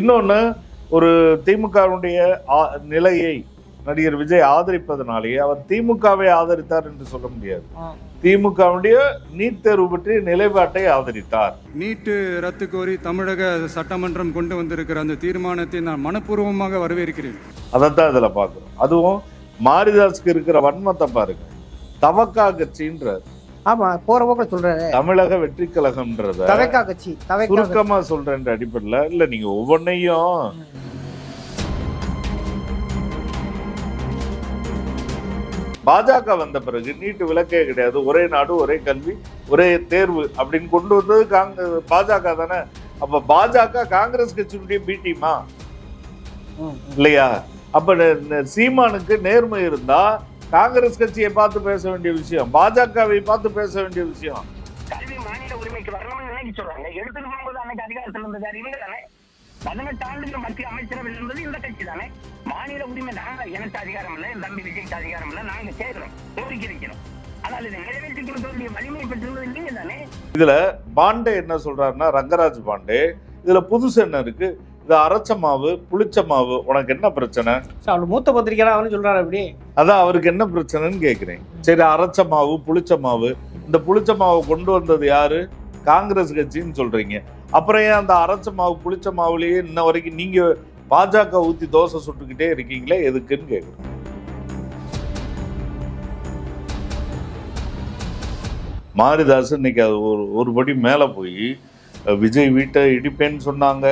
இன்னொன்னு ஒரு திமுகவுடைய ஆ- நிலையை நடிகர் விஜய் ஆதரிப்பதனாலேயே அவர் திமுகவை ஆதரித்தார் என்று சொல்ல முடியாது. திமுகவுடைய நீட் தேர்வு பற்றிய நிலைப்பாட்டை ஆதரித்தார். நீட்டு ரத்து கோரி தமிழக சட்டமன்றம் கொண்டு வந்திருக்கிற அந்த தீர்மானத்தை நான் மனப்பூர்வமாக வரவேற்கிறேன். அதைத்தான் இதுல பாக்குறோம் அதுவும் மாரிதாஸ்க்கு இருக்கிற வன்மத்தை பாருங்க. தவக்கா கட்சின்றார் ஆமா போற போக்கில் சொல்றாரு. தமிழக வெற்றி கழகம்ன்றத தவைக்கா கட்சி தவைக்கா. சுருக்கமா சொல்றேன்ற அடிப்படையில இல்ல நீங்க ஒவ்வொன்னையும் பாஜக வந்த பிறகு நீட்டு விலக்கே கிடையாது. ஒரே நாடு ஒரே கல்வி ஒரே தேர்வு அப்படின்னு கொண்டு வந்தது காங்கிரஸ் பாஜக தானே? அப்ப பாஜக காங்கிரஸ் கட்சியினுடைய பி டீமா. இல்லையா? அப்ப சீமானுக்கு நேர்மை இருந்தா காங்கிரஸ் கட்சியை பார்த்து பேச வேண்டிய விஷயம் பாஜகவை பார்த்து பேச வேண்டிய விஷயம். கல்வி மாநில உரிமைக்கு வரணும்னு நினைக்க சொல்றாங்க? எடுத்துட்டு போகும்போது அன்னைக்கு அதிகாரத்தில் இருந்தது இவங்க தானே. பதினெட்டு ஆண்டுகள் மத்திய அமைச்சரவையில் இருந்தது இந்த கட்சி தானே. மாநில உரிமை நாங்க எனக்கு அதிகாரம் இல்லை என் தம்பி விஜய்க்கு அதிகாரம் இல்லை நாங்க கேட்கிறோம் கோரிக்கை வைக்கிறோம் ஆனால் இதை நிறைவேற்றி கொடுக்க வேண்டிய வலிமை பெற்றிருந்தது நீங்க தானே. இதுல பாண்டே என்ன சொல்றாருன்னா ரங்கராஜ் பாண்டே இதுல புதுசு என்ன இருக்கு? இது அரைச்ச மாவு புளிச்ச மாவு உனக்கு என்ன பிரச்சனை? அவர் மூத்த பத்திரிக்கையாளர் அவனு சொல்றாரு அப்படி. அதான் அவருக்கு என்ன பிரச்சனைன்னு கேக்குறேன். சரி அரைச்ச மாவு புளிச்ச மாவு இந்த புளிச்ச மாவை கொண்டு வந்தது யாரு? காங்கிரஸ் கட்சின்னு சொல்றீங்க. அப்புறம் ஏன் அந்த அரைச்ச மாவு புளிச்ச மாவுலயே இன்ன வரைக்கும் நீங்க பாஜக ஊத்தி தோசை சுட்டுக்கிட்டே இருக்கீங்களே? எதுக்குன்னு கேக்குறேன். மாரிதாஸ் இன்னைக்கு அது ஒரு ஒரு படி மேல போய் விஜய் வீட்டை இடிப்பேன்னு சொன்னாங்க.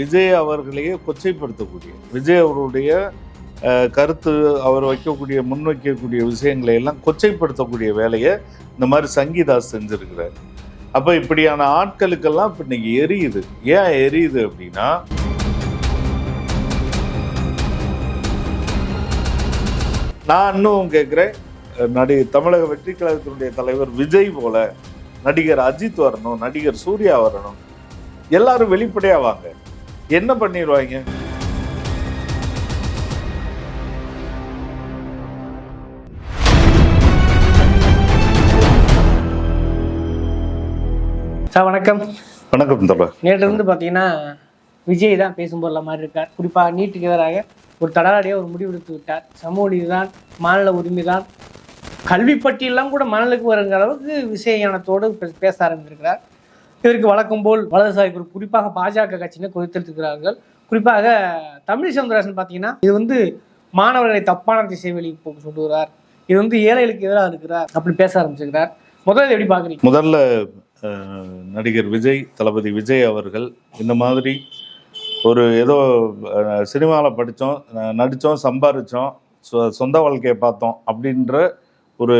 விஜய் அவர்களையே கொச்சைப்படுத்தக்கூடிய விஜய் அவருடைய கருத்து அவர் வைக்கக்கூடிய முன்வைக்கக்கூடிய விஷயங்களை எல்லாம் கொச்சைப்படுத்தக்கூடிய வேலையை இந்த மாதிரி சங்கீதாஸ் செஞ்சிருக்கிறார். அப்ப இப்படியான ஆட்களுக்கெல்லாம் இப்ப இன்னைக்கு எரியுது. ஏன் எரியுது அப்படின்னா நான் இன்னும் கேட்குறேன் நடி தமிழக வெற்றி கழகத்தினுடைய தலைவர் விஜய் போல நடிகர் அஜித் வரணும் நடிகர் சூர்யா வரணும். எல்லாரும் வெளிப்படையா வாங்க. என்ன பண்ணிடுவாங்க சார் வணக்கம். வணக்கம் தோழர். நேற்று இருந்து பார்த்தீங்கன்னா விஜய் தான் பேசும்போது மாதிரி இருக்கார். குறிப்பாக நீட்டுக்கு எதிராக ஒரு தடாலடியாக ஒரு முடிவெடுத்து விட்டார். சமூக நீதி தான் மாநில உரிமை தான் கல்வி பட்டியெல்லாம் கூட மணலுக்கு வருங்கிற அளவுக்கு விசேயானத்தோடு பே- பேச ஆரம்பித்திருக்கிறார். இதற்கு வழக்கம் போல் வலதுசாரி குரூப் குறிப்பாக பாஜக கட்சியினர் குறித்திருக்கிறார்கள் குறிப்பாக தமிழ் சவுந்தரராஜன் பார்த்தீங்கன்னா இது வந்து மாணவர்களை தப்பான திசை வழி போக்கு சொல்லுகிறார். இது வந்து ஏழைகளுக்கு எதிராக இருக்கிறார் அப்படி பேச ஆரம்பிச்சிருக்கிறார். முதல்ல எப்படி பார்க்குறீங்க முதல்ல நடிகர் விஜய் தளபதி விஜய் அவர்கள் இந்த மாதிரி ஒரு ஏதோ சினிமாவில் படித்தோம் நடித்தோம் சம்பாரித்தோம் சொந்த வாழ்க்கையை பார்த்தோம் அப்படின்ற ஒரு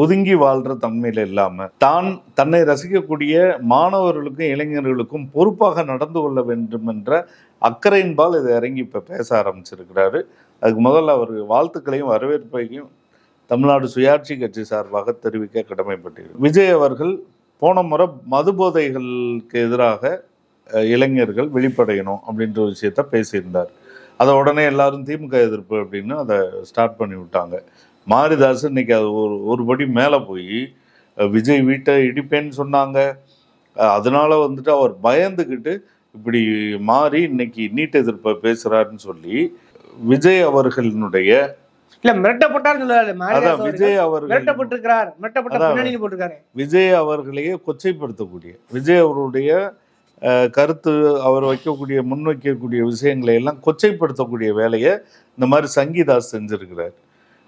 ஒதுங்கி வாழ்கிற தன்மையில் இல்லாமல் தான் தன்னை ரசிக்கக்கூடிய மாணவர்களுக்கும் இளைஞர்களுக்கும் பொறுப்பாக நடந்து கொள்ள வேண்டும் என்ற அக்கறையின்பால் இதை இறங்கி இப்போ பேச ஆரம்பிச்சிருக்கிறாரு. அதுக்கு முதல்ல அவர் வாழ்த்துக்களையும் வரவேற்பையும் தமிழ்நாடு சுயாட்சி கட்சி சார்பாக தெரிவிக்க கடமைப்பட்டிருக்கிறார். விஜய் அவர்கள் போன முறை மது போதைகளுக்கு எதிராக இளைஞர்கள் வெளிப்படையணும் அப்படின்ற ஒரு விஷயத்த பேசியிருந்தார். அதை உடனே எல்லாரும் திமுக எதிர்ப்பு அப்படின்னு அதை ஸ்டார்ட் பண்ணி விட்டாங்க மாரிதாஸ் இன்னைக்கு அது ஒரு ஒரு படி மேலே போய் விஜய் வீட்டை இடிப்பேன்னு சொன்னாங்க. அதனால வந்துட்டு அவர் பயந்துக்கிட்டு இப்படி மாறி இன்னைக்கு நீட் எதிர்ப்பை பேசுறாருன்னு சொல்லி விஜய் அவர்களினுடைய இல்ல சொல்றாரு. விஜய் மிரட்டப்பட்டிருக்கிறார். மிரட்டப்பட்ட போட்டிருக்காரு. விஜய் அவர்களையே கொச்சைப்படுத்தக்கூடிய விஜய் அவருடைய கருத்து அவர் வைக்கக்கூடிய முன்வைக்கக்கூடிய விஷயங்களை எல்லாம் கொச்சைப்படுத்தக்கூடிய வேலையை இந்த மாதிரி சங்கீதாஸ் செஞ்சிருக்கிறார்.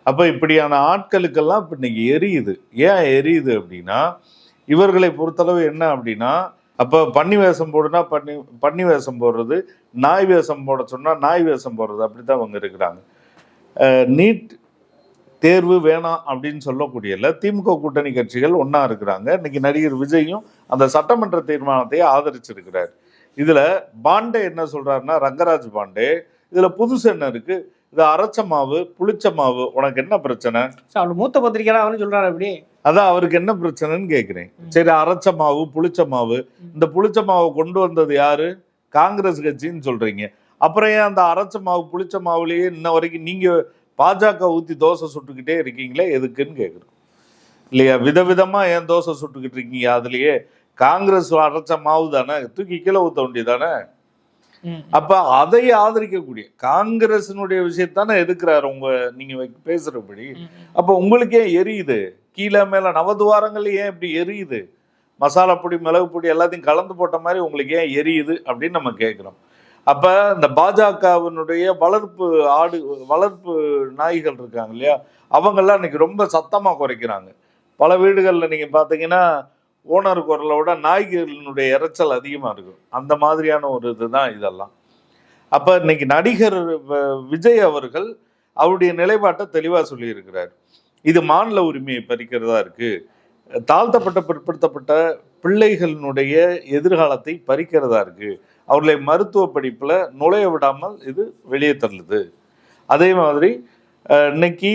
அப்போ இப்படியான ஆட்களுக்கெல்லாம் இப்போ இன்னைக்கு எரியுது. ஏன் எரியுது அப்படின்னா இவர்களை பொறுத்தளவு என்ன அப்படின்னா அப்போ பன்னி வேஷம் போடுனா பன்னி பன்னி வேஷம் போடுறது நாய் வேஷம் போட சொன்னால் நாய் வேஷம் போடுறது அப்படித்தான் அவங்க இருக்கிறாங்க. நீட் தேர்வு வேணாம் அப்படின்னு சொல்லக்கூடியல திமுக கூட்டணி கட்சிகள் ஒன்றா இருக்கிறாங்க. இன்னைக்கு நடிகர் விஜயும் அந்த சட்டமன்ற தீர்மானத்தை ஆதரிச்சிருக்கிறார். இதில் பாண்டே என்ன சொல்கிறாருன்னா ரங்கராஜ் பாண்டே இதில் புதுசு என்ன இருக்குது இது அரைச்ச மாவு புளிச்ச மாவு உனக்கு என்ன பிரச்சனை? அவர் மூத்த பத்திரிக்கையாளர் அவனு சொல்றாரு அப்படி. அதான் அவருக்கு என்ன பிரச்சனைன்னு கேக்குறேன். சரி அரைச்ச மாவு புளிச்ச மாவு இந்த புளிச்ச மாவை கொண்டு வந்தது யாரு? காங்கிரஸ் கட்சின்னு சொல்றீங்க. அப்புறம் ஏன் அந்த அரைச்ச மாவு புளிச்ச மாவுலயே இன்ன வரைக்கும் நீங்க பாஜக ஊத்தி தோசை சுட்டுக்கிட்டே இருக்கீங்களே எதுக்குன்னு கேக்குறோம். இல்லையா? விதவிதமா ஏன் தோசை சுட்டுக்கிட்டு இருக்கீங்க? அதுலயே காங்கிரஸ் அரைச்ச மாவு தானே தூக்கி கீழே ஊத்த வேண்டியதானே. அப்ப அதை ஆதரிக்கக்கூடிய காங்கிரசினுடைய விஷயத்தானே எதுக்குறாரு உங்க நீங்க பேசுறபடி. அப்ப உங்களுக்கு ஏன் எரியுது. கீழே மேல நவதுவாரங்கள் ஏன் இப்படி எரியுது? மசாலா பொடி மிளகு பொடி எல்லாத்தையும் கலந்து போட்ட மாதிரி உங்களுக்கு ஏன் எரியுது அப்படின்னு நம்ம கேட்குறோம் அப்ப இந்த பாஜகவினுடைய வளர்ப்பு ஆடு வளர்ப்பு நாய்கள் இருக்காங்க இல்லையா? அவங்கெல்லாம் இன்னைக்கு ரொம்ப சத்தமா குறைக்கிறாங்க. பல வீடுகளில் நீங்க பார்த்தீங்கன்னா ஓனர் குரலை விட நாய்களினுடைய இறைச்சல் அதிகமாக இருக்கும். அந்த மாதிரியான ஒரு இதுதான் இதெல்லாம். அப்போ இன்னைக்கு நடிகர் வ- விஜய் அவர்கள் அவருடைய நிலைப்பாட்டை தெளிவாக சொல்லியிருக்கிறார். இது மாநில உரிமையை பறிக்கிறதா இருக்குது தாழ்த்தப்பட்ட பிற்படுத்தப்பட்ட பிள்ளைகளினுடைய எதிர்காலத்தை பறிக்கிறதா இருக்குது அவர்களை மருத்துவ படிப்பில் நுழைய விடாமல் இது வெளியே தள்ளுது. அதே மாதிரி இன்னைக்கு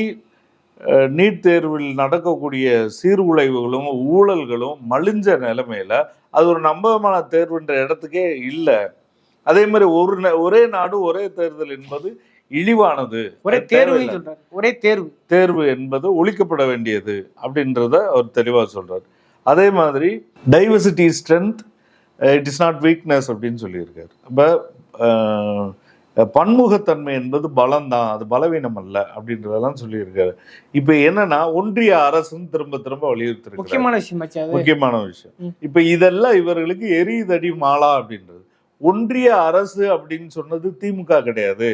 நீட் தேர்வில் நடக்கக்கூடிய சீர்குலைவுகளும் ஊழல்களும் மலிஞ்ச நிலைமையில அது ஒரு நம்பகமான தேர்வுன்ற இடத்துக்கே இல்லை. அதே மாதிரி ஒரு ஒரே நாடு ஒரே தேர்தல் என்பது இழிவானது. ஒரே தேர்வு ஒரே தேர்வு. தேர்வு என்பது ஒழிக்கப்பட வேண்டியது அப்படின்றத அவர் தெளிவாக சொல்றார். அதே மாதிரி diversity strength it is not weakness அப்படின்னு சொல்லியிருக்காரு. அப்போ பன்முகத்தன்மை என்பது பலம் தான் அது பலவீனம் அல்ல அப்படின்றதெல்லாம் சொல்லியிருக்காரு. இப்போ என்னன்னா ஒன்றிய அரசுன்னு திரும்ப திரும்ப வலியுறுத்திருக்காரு முக்கியமான விஷயம் முக்கியமான விஷயம். இப்ப இதெல்லாம் இவர்களுக்கு எரியுதடி மாலா அப்படின்றது. ஒன்றிய அரசு அப்படின்னு சொன்னது திமுக கிடையாது.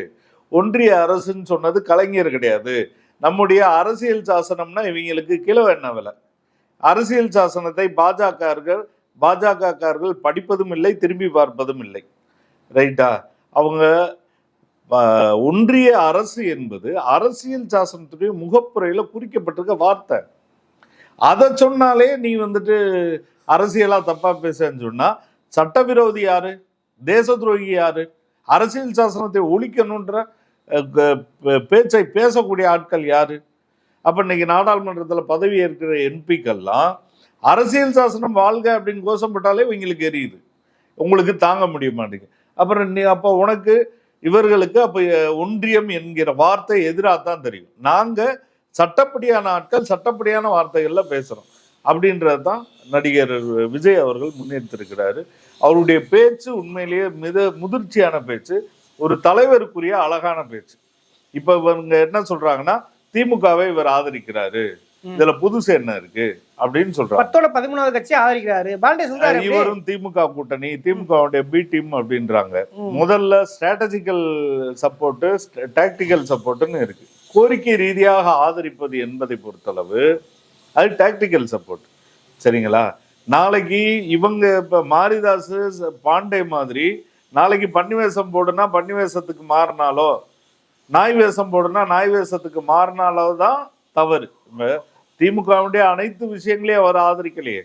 ஒன்றிய அரசுன்னு சொன்னது கலைஞர் கிடையாது. நம்முடைய அரசியல் சாசனம்னா இவங்களுக்கு கிலோ என்ன விலை. அரசியல் சாசனத்தை பாஜகர்கள் பாஜகக்காரர்கள் படிப்பதும் இல்லை திரும்பி பார்ப்பதும் இல்லை. ரைட்டா? அவங்க ஒன்றிய அரசு என்பது அரசியல் சாசனத்துடைய முகப்புறையில் குறிக்கப்பட்டிருக்க வார்த்தை. அதை சொன்னாலே நீ வந்துட்டு அரசியலா தப்பா பேசன்னு சொன்னா சட்டவிரோதி யாரு? தேச துரோகி யாரு? அரசியல் சாசனத்தை ஒழிக்கணுன்ற பே- பேச்சை பேசக்கூடிய ஆட்கள் யாரு? அப்ப இன்னைக்கு நாடாளுமன்றத்தில் பதவி ஏற்கிற எம்பிக்கள்லாம் அரசியல் சாசனம் வாழ்க அப்படின்னு கோஷப்பட்டாலே இவங்களுக்கு எரியுது. உங்களுக்கு தாங்க முடிய மாட்டேங்குது. அப்புறம் நீ அப்போ உனக்கு இவர்களுக்கு அப்போ ஒன்றியம் என்கிற வார்த்தை எதிராக தான் தெரியும். நாங்கள் சட்டப்படியான ஆட்கள் சட்டப்படியான வார்த்தைகளில் பேசுகிறோம் அப்படின்றது தான் நடிகர் விஜய் அவர்கள் முன்னெடுத்திருக்கிறாரு அவருடைய பேச்சு உண்மையிலேயே மித முதிர்ச்சியான பேச்சு ஒரு தலைவருக்குரிய அழகான பேச்சு. இப்போ இவங்க என்ன சொல்கிறாங்கன்னா திமுகவை இவர் ஆதரிக்கிறாரு. இதுல புதுசு என்ன இருக்கு அப்படின்னு சொல்றாங்க. பத்தோட பதிமூணாவது கட்சி ஆதரிக்கிறாரு. பாண்டே சொல்றாரு. இவரும் திமுக கூட்டணி திமுகவுடைய பி டீம் அப்படின்றாங்க. முதல்ல ஸ்ட்ராட்டஜிக்கல் சப்போர்ட் டாக்டிக்கல் சப்போர்ட்னு இருக்கு. கோரிக்கை ரீதியாக ஆதரிப்பது என்பதை பொறுத்தளவு அது டாக்டிக்கல் சப்போர்ட் சரிங்களா? நாளைக்கு இவங்க இப்ப மாரிதாஸ் பாண்டே மாதிரி நாளைக்கு பன்னி வேஷம் போடுனா பன்னி வேஷத்துக்கு மாறினாலோ நாய் வேஷம் போடுனா நாய் வேஷத்துக்கு மாறினாலோ தான் தவறு. திமுகவுடைய அனைத்து விஷயங்களையும் அவர் ஆதரிக்கலையே.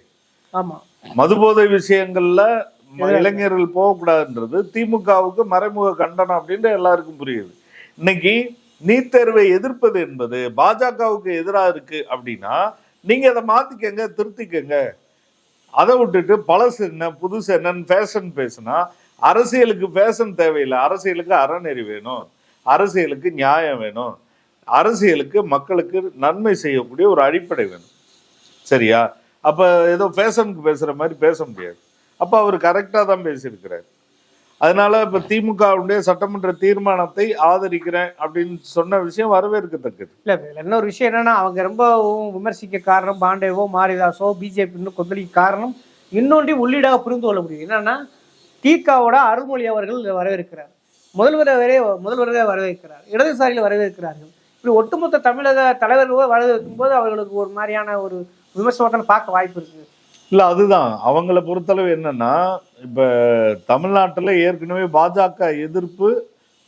ஆமா. மதுபோதை விஷயங்கள்ல. இளைஞர்கள் போகக்கூடாதுன்றது திமுகவுக்கு மறைமுக கண்டனம் அப்படின்னு எல்லாருக்கும் புரியுது. இன்னைக்கு நீட் தேர்வை எதிர்ப்பது என்பது பாஜகவுக்கு எதிராக இருக்கு அப்படின்னா நீங்க அதை மாத்திக்கங்க திருத்திக்கங்க. அதை விட்டுட்டு பழசு என்ன புதுசு என்னன்னு ஃபேஷன் பேசுனா அரசியலுக்கு ஃபேஷன் தேவையில்லை. அரசியலுக்கு அறநெறி வேணும். அரசியலுக்கு நியாயம் வேணும். அரசியலுக்கு மக்களுக்கு நன்மை செய்யக்கூடிய ஒரு அடிப்படை வேணும். சரியா? அப்போ ஏதோ ஃபேஷனுக்கு பேசுகிற மாதிரி பேச முடியாது. அப்போ அவர் கரெக்டாக தான் பேசியிருக்கிறார். அதனால இப்போ திமுகவுடைய சட்டமன்ற தீர்மானத்தை ஆதரிக்கிறேன் அப்படின்னு சொன்ன விஷயம் வரவேற்கத்தக்கது. இல்லை இதுல இன்னொரு விஷயம் என்னன்னா அவங்க ரொம்ப விமர்சிக்க காரணம் பாண்டேவோ மாரிதாஸோ பிஜேபி கொந்தளிக்க காரணம் இன்னொன்றி உள்ளீடாக புரிந்து கொள்ள முடியும் என்னன்னா தீகாவோட அருள்மொழி அவர்கள் வரவேற்கிறார் வரவேற்கிறார். முதல்வரே முதல்வரே வரவேற்கிறார். இடதுசாரியில் வரவேற்கிறார்கள். இப்படி ஒட்டுமொத்த தமிழக தலைவர்கள் வரவேற்கும் போது அவர்களுக்கு ஒரு மாதிரியான ஒரு விமர்சனத்தை பார்க்க வாய்ப்பு இருக்கு இல்ல அதுதான். அவங்கள பொறுத்தளவு என்னன்னா இப்ப தமிழ்நாட்டில் ஏற்கனவே பாஜக எதிர்ப்பு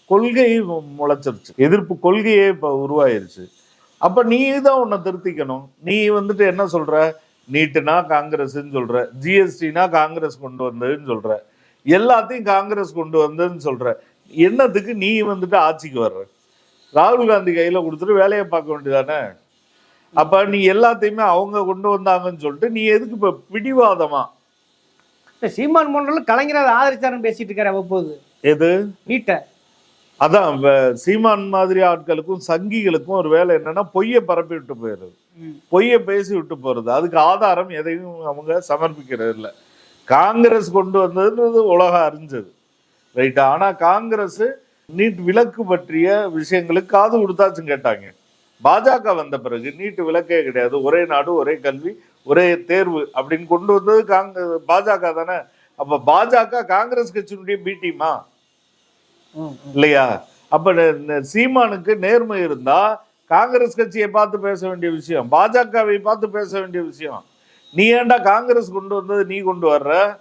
கொள்கை முளைச்சிருச்சு. எதிர்ப்பு கொள்கையே இப்ப உருவாயிருச்சு. அப்ப நீ தான் உன்னை திருத்திக்கணும். நீ வந்துட்டு என்ன சொல்ற? நீட்டுனா காங்கிரஸ்ன்னு சொல்ற. ஜிஎஸ்டினா காங்கிரஸ் கொண்டு வந்ததுன்னு சொல்ற. எல்லாத்தையும் காங்கிரஸ் கொண்டு வந்ததுன்னு சொல்ற. என்னத்துக்கு நீ வந்துட்டு ஆட்சிக்கு வர்ற? ராகுல் காந்தி கையில கொடுத்துட்டு வேலையை பார்க்க வேண்டியதானே? அப்ப நீ எல்லாத்தையுமே அவங்க கொண்டு வந்தாங்கன்னு சொல்லிட்டு நீ எதுக்கு இப்ப பிடிவாதமா? சீமான் போன்றவர்கள் கலைஞரை ஆதரிச்சாருன்னு பேசிட்டு இருக்காரு அவ்வப்போது. எது? நீட்டை. அதான் சீமான் மாதிரி ஆட்களுக்கும் சங்கிகளுக்கும் ஒரு வேலை என்னன்னா பொய்யை பரப்பி விட்டு போயிடுறது. பொய்யை பேசி விட்டு போறது. அதுக்கு ஆதாரம் எதையும் அவங்க சமர்ப்பிக்கிறது இல்ல. காங்கிரஸ் கொண்டு வந்ததுன்றது உலகம் அறிஞ்சது. ரைட்டா? ஆனா காங்கிரஸ் நீட் விலக்கு பற்றிய விஷயங்களுக்கு காது கொடுத்தாச்சும் கேட்டாங்க. பாஜக வந்த பிறகு நீட் விலக்கே கிடையாது. ஒரே நாடு ஒரே கல்வி ஒரே தேர்வு அப்படின்னு கொண்டு வந்தது காங்கிரஸ் பாஜக தானே? அப்ப பாஜக காங்கிரஸ் கட்சியினுடைய பி டீமா? ம், ம். இல்லையா? அப்ப சீமானுக்கு நேர்மை இருந்தா காங்கிரஸ் கட்சியை பார்த்து பேச வேண்டிய விஷயம் பாஜகவை பார்த்து பேச வேண்டிய விஷயம். நீ ஏன்டா காங்கிரஸ் கொண்டு வந்தது நீ கொண்டு வர்ற?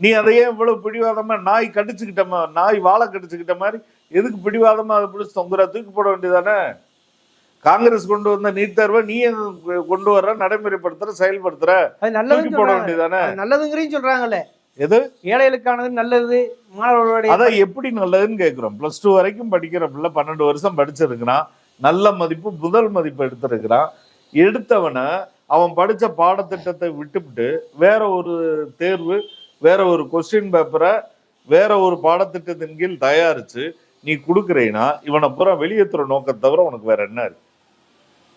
நீ அதையே இவ்வளவு பிடிவாதமா நாய் கடிச்சுக்கிட்ட நாய் வாழை கடிச்சுக்கிட்ட மாதிரி எதுக்கு பிடிவாதமா அதை பிடிச்சி தொங்குற? தூக்கி போட வேண்டியதானே? காங்கிரஸ் கொண்டு வந்த நீட் தேர்வை நீ கொண்டு வர்ற நடைமுறைப்படுத்துற செயல்படுத்துற? நல்லதுன்னு போட வேண்டியதானே? நல்லதுங்கிறீங்க சொல்றாங்கல்ல. எது? ஏழைகளுக்கானது நல்லது மாணவர்களுடைய அதான் எப்படி நல்லதுன்னு கேட்குறோம் ப்ளஸ் டூ வரைக்கும் படிக்கிற பிள்ளை பன்னெண்டு வருஷம் படிச்சிருக்கிறான். நல்ல மதிப்பு முதல் மதிப்பு எடுத்திருக்கிறான். எடுத்தவனை அவன் படிச்ச பாடத்திட்டத்தை விட்டுவிட்டு வேற ஒரு தேர்வு வேற ஒரு கொஸ்டின் பேப்பரை வேற ஒரு பாடத்திட்டத்தின் கீழ் தயாரிச்சு நீ கொடுக்குறீன்னா இவனை பூரா வெளியேற்றுற நோக்கத்தை தவிர உனக்கு வேற என்ன இருக்கு?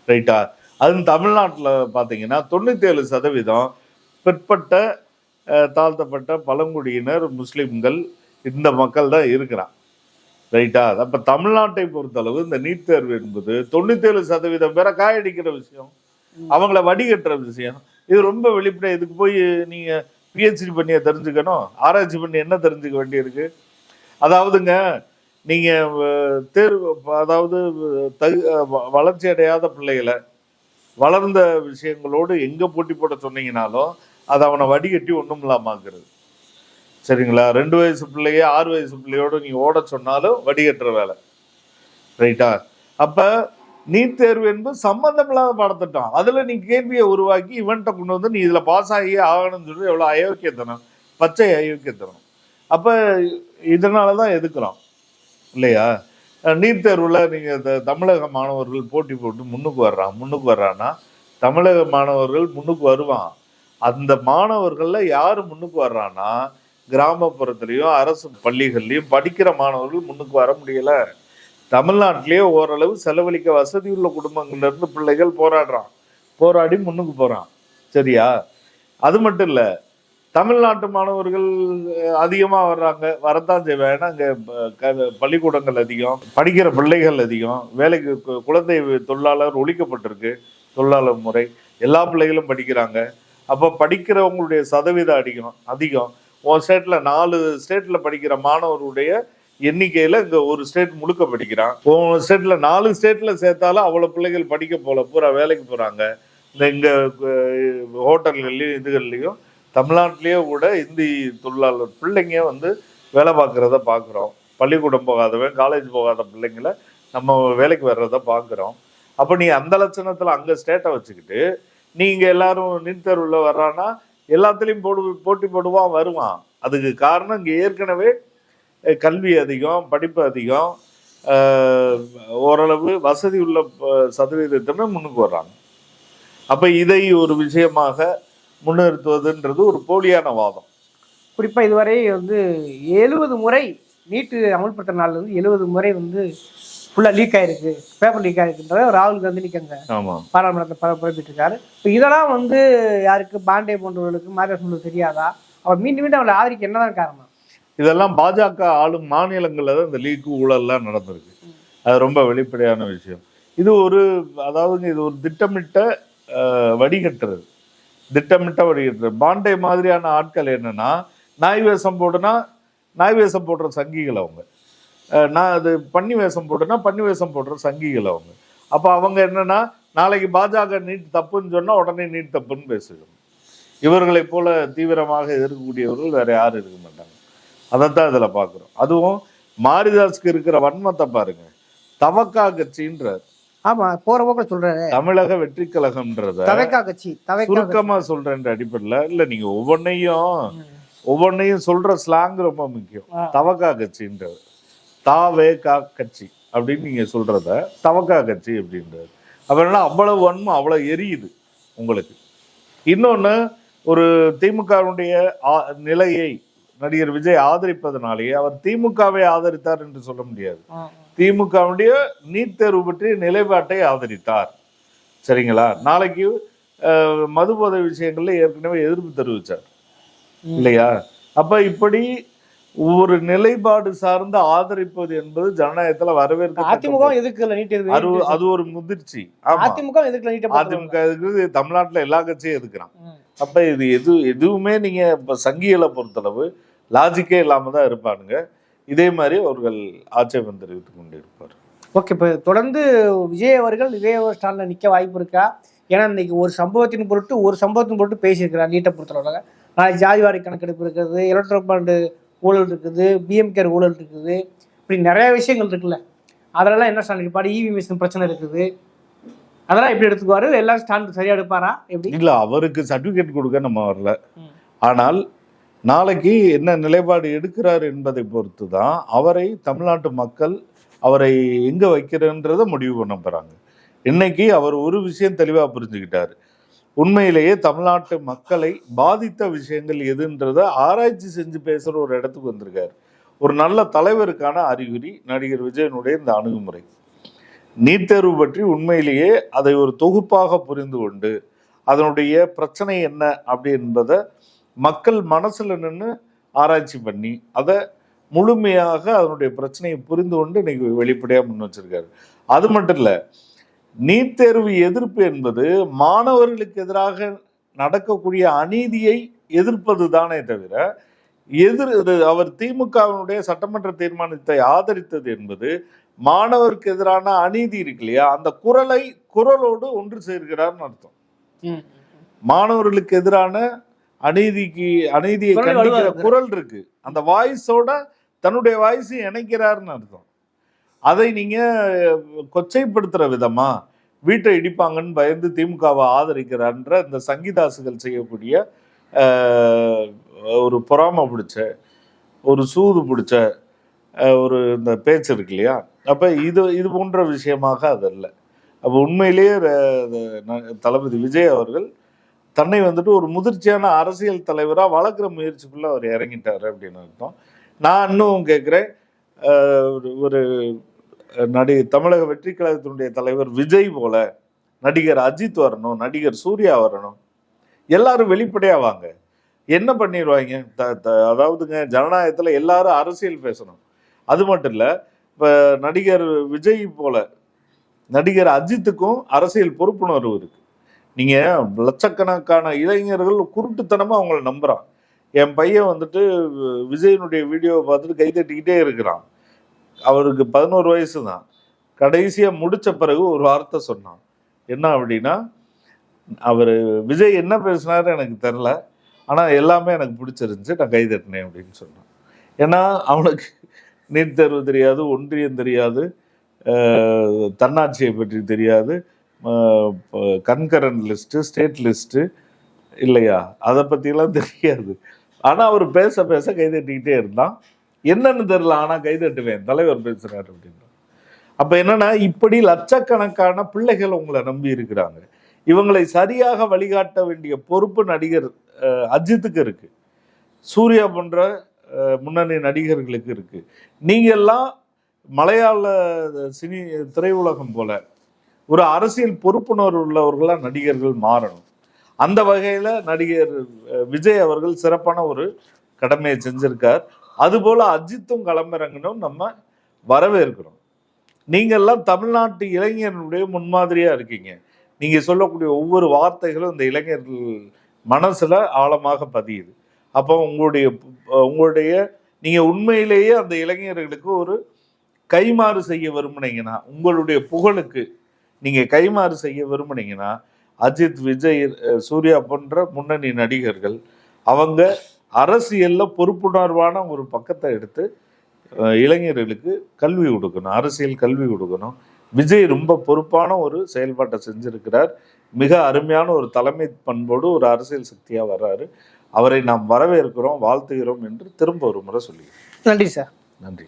ரைட்டா அது தமிழ்நாட்டில் பார்த்தீங்கன்னா தொண்ணூத்தேழு சதவீதம் பிற்பட்ட தாழ்த்தப்பட்ட பழங்குடியினர் முஸ்லிம்கள் இந்த மக்கள் தான் இருக்கிறான் ரைட்டா அப்ப தமிழ்நாட்டை பொறுத்தளவு இந்த நீட் தேர்வு என்பது தொண்ணூத்தேழு சதவீதம் பேரை காயடிக்கிற விஷயம். அவங்கள வடிகட்டுற விஷயம். இது ரொம்ப வெளிப்படை இதுக்கு போய் நீங்க பிஹெச்டி பண்ணிய தெரிஞ்சுக்கணும். ஆராய்ச்சி பண்ணி என்ன தெரிஞ்சுக்க வேண்டியிருக்கு? அதாவதுங்க நீங்கள் தேர்வு அதாவது தகு வ- வளர்ச்சி அடையாத பிள்ளைகளை வளர்ந்த விஷயங்களோடு எங்கே போட்டி போட சொன்னீங்கனாலும் அது அவனை வடிகட்டி ஒன்றும் இல்லாமாக்குறது சரிங்களா? ரெண்டு வயசு பிள்ளைய ஆறு வயசு பிள்ளையோட நீங்கள் ஓட சொன்னாலும் வடிகட்டுற வேலை. ரைட்டா? அப்போ நீட் தேர்வு என்பது சம்பந்தம் இல்லாத பாடத்திட்டம். அதில் நீ கேள்வியை உருவாக்கி இவன்ட்ட கொண்டு வந்து நீ இதில் பாஸ் ஆகியே ஆகணும்னு சொல்லி எவ்வளோ அயோக்கியத்தனம்? பச்சை அயோக்கியத்தனம். இதனால் தான் எதுக்குறோம்? இல்லையா? நீட் தேர்வில் நீங்கள் தமிழக மாணவர்கள் போட்டி போட்டு முன்னுக்கு வர்றான் முன்னுக்கு வர்றான்னா தமிழக மாணவர்கள் முன்னுக்கு வருவான். அந்த மாணவர்களில் யார் முன்னுக்கு வர்றான்னா கிராமப்புறத்துலேயும் அரசு பள்ளிகள்லேயும் படிக்கிற மாணவர்கள் முன்னுக்கு வர முடியலை. தமிழ்நாட்டிலேயே ஓரளவு செலவழிக்க வசதி உள்ள குடும்பங்கள்ல இருந்து பிள்ளைகள் போராடுறான். போராடி முன்னுக்கு போறான். சரியா? அது மட்டும் இல்ல தமிழ்நாட்டு மாணவர்கள் அதிகமாக வர்றாங்க. வரத்தான் செய்வேன். ஏன்னா அங்கே க- பள்ளிக்கூடங்கள் அதிகம். படிக்கிற பிள்ளைகள் அதிகம். வேலைக்கு குழந்தை தொழிலாளர் ஒழிக்கப்பட்டிருக்கு. தொழிலாளர் முறை. எல்லா பிள்ளைகளும் படிக்கிறாங்க. அப்போ படிக்கிறவங்களுடைய சதவீதம் அதிகம் அதிகம். உன் ஸ்டேட்டில் நாலு ஸ்டேட்டில் படிக்கிற மாணவருடைய எண்ணிக்கையில இங்கே ஒரு ஸ்டேட் முழுக்க படிக்கிறான். உன் ஸ்டேட்ல நாலு ஸ்டேட்ல சேர்த்தாலும் அவ்வளவு பிள்ளைகள் படிக்க போல பூரா வேலைக்கு போறாங்க. இந்த இங்க ஹோட்டல்கள்லையும் ஹோட்டல்கள்லயும் இதுகள்லயும் தமிழ்நாட்டிலேயே கூட இந்தி தொழிலாளர் பிள்ளைங்க வந்து வேலை பார்க்கறத பார்க்குறோம். பள்ளிக்கூடம் போகாதவன் காலேஜ் போகாத பிள்ளைங்கள நம்ம வேலைக்கு வர்றத பார்க்குறோம். அப்போ நீ அந்த லட்சணத்தில் அங்கே ஸ்டேட்டை வச்சுக்கிட்டு நீங்க எல்லாரும் நீட் தேர்வுல வர்றான்னா எல்லாத்துலேயும் போடு போட்டி போடுவான் வருவான். அதுக்கு காரணம் இங்கே ஏற்கனவே கல்வி அதிகம் படிப்பு அதிகம் ஓரளவு வசதி உள்ள அஹ், சதவீதத்தினர் முன்னுக்கு வர்றாங்க. அப்ப இதை ஒரு விஷயமாக முன்னிறுத்துவதுன்றது ஒரு போலியான வாதம். குறிப்பா இதுவரை வந்து எழுபது முறை நீட்டு அமல்படுத்த நாள்ல இருந்து எழுபது முறை வந்து ஃபுல்லா லீக் ஆயிருக்கு. பேப்பர் லீக் ஆயிருக்குன்றத ராகுல் காந்தி நிற்காங்க ஆமா. பாராளுமன்றத்தை பர பரப்பிட்டு இருக்காரு இப்போ இதெல்லாம் வந்து யாருக்கு பாண்டே போன்றவர்களுக்கு மாரியாசனுக்கு தெரியாதா? அவர் மீண்டும் மீண்டும் அவளை ஆதரிக்க என்னதான் காரணம்? இதெல்லாம் பாஜக ஆளும் மாநிலங்களில் தான் இந்த லீக்கு ஊழல்லாம் நடந்திருக்கு. அது ரொம்ப வெளிப்படையான விஷயம். இது ஒரு அதாவது இது ஒரு திட்டமிட்ட வடிகட்டுறது. திட்டமிட்ட வடிகட்டுறது. பாண்டே மாதிரியான ஆட்கள் என்னன்னா நாய் வேஷம் போட்டுனா நாய் வேஷம் போடுற சங்கிகள் அவங்க. நான் அது பன்னி வேஷம் போட்டுனா பன்னி வேஷம் போடுற சங்கிகள் அவங்க. அப்போ அவங்க என்னன்னா நாளைக்கு பாஜக நீட் தப்புன்னு சொன்னால் உடனே நீட் தப்புன்னு பேசுகிறோம் இவர்களைப் போல தீவிரமாக எதிர்க்கக்கூடியவர்கள் வேற யாரும் இருக்க மாட்டாங்க. அதைத்தான் இதுல பார்க்குறோம். அதுவும் மாரிதாஸ்க்கு இருக்கிற வன்மத்தை பாருங்க. தவக்கா கட்சின்றார். ஆமா போற போக்க சொல்றாரு. தமிழக வெற்றி கழகம்ன்றத தவைக்கா கட்சி. சுருக்கமா சொல்றேன்ற அடிப்படையில் இல்ல நீங்க ஒவ்வொன்னையும் ஒவ்வொன்னையும் சொல்ற ஸ்லாங் ரொம்ப முக்கியம். தவக்கா கட்சின்றது தாவே கா கட்சி அப்படின்னு நீங்க சொல்றத தவக்கா கட்சி அப்படின்றது அப்படின்னா அவ்வளவு வன்மம் அவ்வளவு எரியுது உங்களுக்கு. இன்னொன்னு ஒரு திமுகவுடைய நிலையை நடிகர் விஜய் ஆதரிப்பதனாலேயே அவர் திமுகவை ஆதரித்தார் என்று சொல்ல முடியாது. திமுகவுடைய நீட் தேர்வு பற்றிய நிலைப்பாட்டை ஆதரித்தார். சரிங்களா? நாளைக்கு மது போதை விஷயங்கள்ல ஏற்கனவே எதிர்ப்பு தெரிவிச்சார். இல்லையா? அப்ப இப்படி ஒரு நிலைப்பாடு சார்ந்து ஆதரிப்பது என்பது ஜனநாயகத்துல வரவேற்க அதிமுக எதுக்குல நீட் அது அது ஒரு முதிர்ச்சி. அதிமுக எதுக்குல நீட்டை அதிமுக எதுக்குறது தமிழ்நாட்டுல எல்லா கட்சியும் எதுக்குறான். அப்ப இது எது எதுவுமே நீங்க இப்ப சங்கிகளை பொறுத்தளவு லாஜிக்கே இல்லாம தான் இருப்பானுங்க. இதே மாதிரி அவர்கள் ஆட்சேபம் தெரிவித்துக் கொண்டிருப்பார். ஓகே இப்போ தொடர்ந்து விஜய் அவர்கள் இதே ஒரு ஸ்டாண்டில் நிற்க வாய்ப்பு இருக்கா? ஏன்னா இன்னைக்கு ஒரு சம்பவத்தின் பொருட்டு ஒரு சம்பவத்தின் பொருட்டு பேசியிருக்கிறார் நீட்டை பொறுத்தளவில். நாளைக்கு ஜாதிவாரி கணக்கெடுப்பு இருக்குது எலக்ட்ரோ பாண்டு ஊழல் இருக்குது பிஎம்கேர் ஊழல் இருக்குது. இப்படி நிறைய விஷயங்கள் இருக்குல்ல. அதெல்லாம் என்ன ஸ்டாண்ட் இருப்பாரு இவி மிஷின் பிரச்சனை இருக்குது. அதெல்லாம் எப்படி எடுத்துக்குவாரு? எல்லாம் ஸ்டாண்ட் சரியா எடுப்பாரா? எப்படி? இல்ல அவருக்கு சர்டிபிகேட் கொடுக்க நம்ம வரல. ஆனால் நாளைக்கு என்ன நிலைப்பாடு எடுக்கிறார் என்பதை பொறுத்து தான் அவரை தமிழ்நாட்டு மக்கள் அவரை எங்கே வைக்கிறன்றதை முடிவு பண்ண போகிறாங்க இன்னைக்கு அவர் ஒரு விஷயம் தெளிவாக புரிஞ்சுக்கிட்டார். உண்மையிலேயே தமிழ்நாட்டு மக்களை பாதித்த விஷயங்கள் எதுன்றதை ஆராய்ச்சி செஞ்சு பேசுகிற ஒரு இடத்துக்கு வந்திருக்காரு. ஒரு நல்ல தலைவருக்கான அறிகுறி நடிகர் விஜயனுடைய இந்த அணுகுமுறை. நீட் தேர்வு பற்றி உண்மையிலேயே அதை ஒரு தொகுப்பாக புரிந்து கொண்டு அதனுடைய பிரச்சனை என்ன அப்படி என்பதை மக்கள் மனசுல நின்று ஆராய்ச்சி பண்ணி அதை முழுமையாக அதனுடைய பிரச்சனையை புரிந்து கொண்டு இன்னைக்கு வெளிப்படையாக முன் வச்சிருக்காரு. அது மட்டும் இல்லை நீட் தேர்வு எதிர்ப்பு என்பது மாணவர்களுக்கு எதிராக நடக்கக்கூடிய அநீதியை எதிர்ப்பது தானே தவிர எதிர் அவர் திமுகவினுடைய சட்டமன்ற தீர்மானத்தை ஆதரித்தது என்பது மாணவருக்கு எதிரான அநீதி இருக்கு இல்லையா? அந்த குரலை குரலோடு ஒன்று சேர்க்கிறார்னு அர்த்தம். ம். மாணவர்களுக்கு எதிரான அநீதிக்கு அநீதியை கண்டிக்கிற. குரல் இருக்கு. அந்த வாய்ஸோட தன்னுடைய வாய்ஸை இணைக்கிறாருன்னு அர்த்தம். அதை நீங்க கொச்சைப்படுத்துற விதமா வீட்டை இடிப்பாங்கன்னு பயந்து திமுகவை ஆதரிக்கிறான்ற இந்த சங்கீதாசுகள் செய்யக்கூடிய ஒரு பொறாமை பிடிச்ச ஒரு சூது பிடிச்ச ஒரு இந்த பேச்சு இருக்கு இல்லையா? அப்ப இது இது போன்ற விஷயமாக அது அல்ல. அப்போ உண்மையிலேயே தளபதி விஜய் அவர்கள் தன்னை வந்துட்டு ஒரு முதிர்ச்சியான அரசியல் தலைவராக வளர்க்குற முயற்சிக்குள்ளே அவர் இறங்கிட்டார் அப்படின்னு அர்த்தம். நான் இன்னும் கேட்குறேன் ஒரு நடி தமிழக வெற்றி கழகத்தினுடைய தலைவர் விஜய் போல நடிகர் அஜித் வரணும் நடிகர் சூர்யா வரணும். எல்லாரும் வெளிப்படையாக வாங்க. என்ன பண்ணிடுவாங்க த த- அதாவதுங்க ஜனநாயகத்தில் எல்லாரும் அரசியல் பேசணும். அது மட்டும் இல்லை இப்போ நடிகர் விஜய் போல நடிகர் அஜித்துக்கும் அரசியல் பொறுப்புணர்வு இருக்குது நீங்க லட்சக்கணக்கான இளைஞர்கள் குருட்டுத்தனமா அவங்கள நம்புறான். என் பையன் வந்துட்டு விஜயனுடைய வீடியோவை பார்த்துட்டு கை தட்டிக்கிட்டே இருக்கிறான். அவருக்கு பதினோரு வயசு தான் கடைசியா முடிச்ச பிறகு ஒரு வார்த்தை சொன்னான். என்ன அப்படின்னா அவர் விஜய் என்ன பேசினாரு எனக்கு தெரில ஆனால் எல்லாமே எனக்கு பிடிச்சிருந்துச்சு நான் கை தட்டினேன் அப்படின்னு சொன்னான். ஏன்னா அவனுக்கு நீட் தேர்வு தெரியாது ஒன்றியம் தெரியாது தன்னாட்சியை பற்றி தெரியாது. கன்கரன் லிஸ்ட்டு ஸ்டேட் லிஸ்ட்டு இல்லையா? அதை பற்றிலாம் தெரியாது. ஆனால் அவர் பேச பேச கைதட்டிக்கிட்டே இருந்தான். என்னன்னு தெரில ஆனால் கைதட்டுவேன். தலைவர் பேசுகிறார் அப்படின்னு அப்போ என்னன்னா இப்படி லட்சக்கணக்கான பிள்ளைகள் உங்களை நம்பி இருக்கிறாங்க. இவங்களை சரியாக வழிகாட்ட வேண்டிய பொறுப்பு நடிகர் அஜித்துக்கு இருக்குது சூர்யா போன்ற முன்னணி நடிகர்களுக்கு இருக்குது நீங்கள்லாம் மலையாள சினி திரையுலகம் போல ஒரு அரசியல் பொறுப்புணர்வு உள்ளவர்களாக நடிகர்கள் மாறணும். அந்த வகையில் நடிகர் விஜய் அவர்கள் சிறப்பான ஒரு கடமையை செஞ்சிருக்கார். அதுபோல் அஜித்தும் களமிறங்கணும் நம்ம வரவேற்கிறோம். நீங்கள்லாம் தமிழ்நாட்டு இளைஞர்களுடைய முன்மாதிரியாக இருக்கீங்க. நீங்கள் சொல்லக்கூடிய ஒவ்வொரு வார்த்தைகளும் இந்த இளைஞர்கள் மனசில் ஆழமாக பதியுது. அப்போ உங்களுடைய உங்களுடைய நீங்கள் உண்மையிலேயே அந்த இளைஞர்களுக்கு ஒரு கைமாறு செய்ய விரும்புனீங்கன்னா உங்களுடைய புகழுக்கு நீங்க கைமாறு செய்ய விரும்புனீங்கன்னா அஜித் விஜய் சூர்யா போன்ற முன்னணி நடிகர்கள் அவங்க அரசியல்ல பொறுப்புணர்வான ஒரு பக்கத்தை எடுத்து இளைஞர்களுக்கு கல்வி கொடுக்கணும் அரசியல் கல்வி கொடுக்கணும். விஜய் ரொம்ப பொறுப்பான ஒரு செயல்பாட்டை செஞ்சிருக்கிறார். மிக அருமையான ஒரு தலைமை பண்போடு ஒரு அரசியல் சக்தியா வர்றாரு. அவரை நாம் வரவேற்கிறோம் வாழ்த்துகிறோம் என்று திரும்ப ஒரு முறை சொல்லுகிறேன் நன்றி சார். நன்றி.